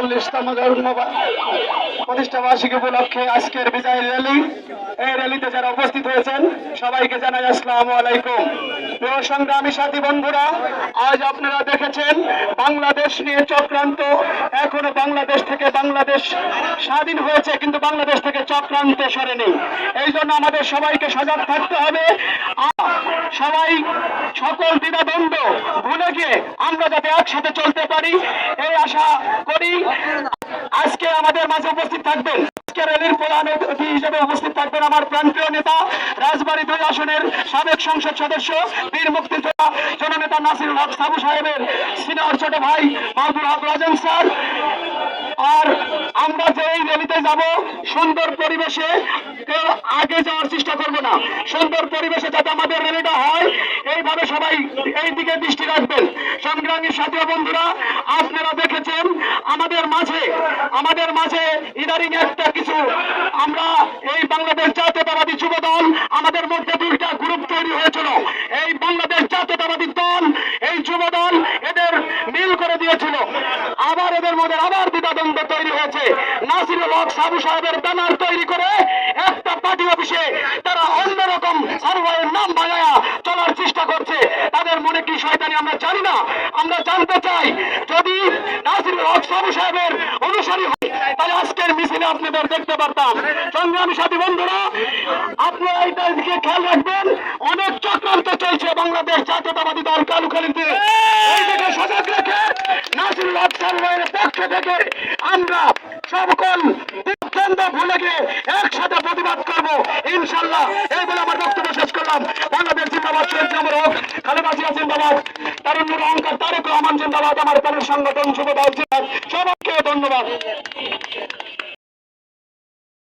চল্লিশতম জন্ম প্রতিষ্ঠা বার্ষিকী উপলক্ষে আজকের বিজয় র্যালি। এই র্যালিতে যারা উপস্থিত হয়েছেন, সবাইকে জানাই আসসালামু আলাইকুম। সংগ্রামী সাথী বন্ধুরা, আজ আপনারা দেখেছেন, বাংলাদেশ নিয়ে চক্রান্ত। এখনও বাংলাদেশ থেকে বাংলাদেশ স্বাধীন হয়েছে, কিন্তু বাংলাদেশ থেকে চক্রান্ত সরেনি। এই জন্য আমাদের সবাইকে সজাগ থাকতে হবে। সবাই সকল দ্বিধাদ্বন্দ্ব ভুলে গিয়ে আমরা যাতে একসাথে চলতে পারি, এই আশা করি আজকে আমাদের মাঝে উপস্থিত থাকবেন। আর আমরা যে এই সুন্দর পরিবেশে, কেউ আগে যাওয়ার চেষ্টা করব না। সুন্দর পরিবেশে যাতে আমাদের র্যালিটা হয় এইভাবে সবাই এই দিকে দৃষ্টি রাখবেন। সংগ্রামী সাথী বন্ধুরা, আপনারা দেখেছেন, আমাদের মাঝে আমাদের মাঝে ইদারিং একটা কিছু, আমরা এই বাংলাদেশ জাতীয়তাবাদী যুব দল, আমাদের মধ্যে দুইটা গ্রুপ তৈরি হয়েছিল। এই বাংলাদেশ জাতীয়তাবাদী দল, এই যুব দল এদের মিল করে দিয়েছিল। আবার এদের মধ্যে আবার দ্বিধাদ্বন্দ্ব তৈরি হয়েছে। নাসিরুল হক সাবু সাহেবের ব্যানার তৈরি করে একটা পার্টি অফিসে তারা অন্যরকম সাবু ভাইয়ের নাম বাজায়া চলার চেষ্টা করছে মনে কি শয়তানি, আমরা জানি না। আমরা জানতে চাই, যদি নাসিরুল হক সাবু সাহেবের অনুসারী হই তাহলে আজকের মিছিলে আপনাদের দেখতে পারতাম। সংগ্রামী সাথী বন্ধুরা, আপনারা এইটার দিকে খেয়াল রাখবেন, অনেক চক্রান্ত চলছে বাংলাদেশ জাতীয়তাবাদী দল কালুখালীতে এই দিকে সজাগ রেখে নাসিরুল হক ভাইয়ের পক্ষ থেকে আমরা সকল কেন্দ্র ভুলে গিয়ে একসাথে প্রতিবাদ করব। ইনশাল্লাহ, এই বলে আমার বক্তব্য শেষ করলাম। বাংলাদেশ জিন্দাবাদ শেখ জামর হোক খালেদা জিয়া জিন্দাবাদ তারুণ্যুর অহংকার, তারেক রহমান জিন্দাবাদ। আমার তাদের সংগঠন যুব দল সবাইকে ধন্যবাদ।